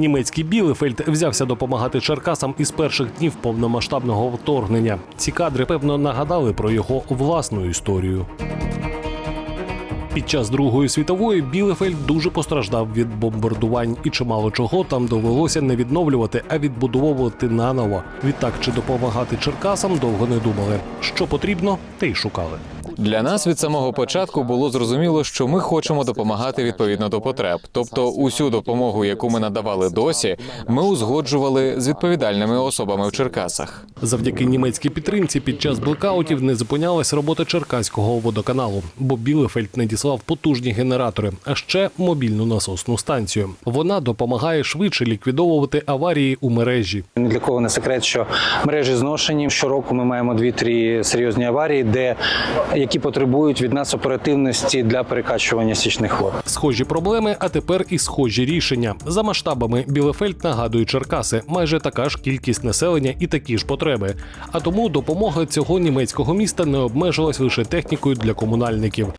Німецький Білефельд взявся допомагати Черкасам із перших днів повномасштабного вторгнення. Ці кадри певно нагадали про його власну історію. Під час Другої світової Білефельд дуже постраждав від бомбардувань, і чимало чого там довелося не відновлювати, а відбудовувати наново. Відтак, чи допомагати Черкасам довго не думали. Що потрібно, те й шукали. Для нас від самого початку було зрозуміло, що ми хочемо допомагати відповідно до потреб. Тобто, усю допомогу, яку ми надавали досі, ми узгоджували з відповідальними особами в Черкасах. Завдяки німецькій підтримці під час блекаутів не зупинялась робота Черкаського водоканалу, бо Білефельд надіслав потужні генератори, а ще мобільну насосну станцію. Вона допомагає швидше ліквідовувати аварії у мережі. Ні для кого не секрет, що мережі зношені. Щороку ми маємо дві-три серйозні аварії, де які потребують від нас оперативності для перекачування січних вод. Схожі проблеми, а тепер і схожі рішення. За масштабами Білефельд нагадує Черкаси, майже така ж кількість населення і такі ж потреби. А тому допомога цього німецького міста не обмежилась лише технікою для комунальників.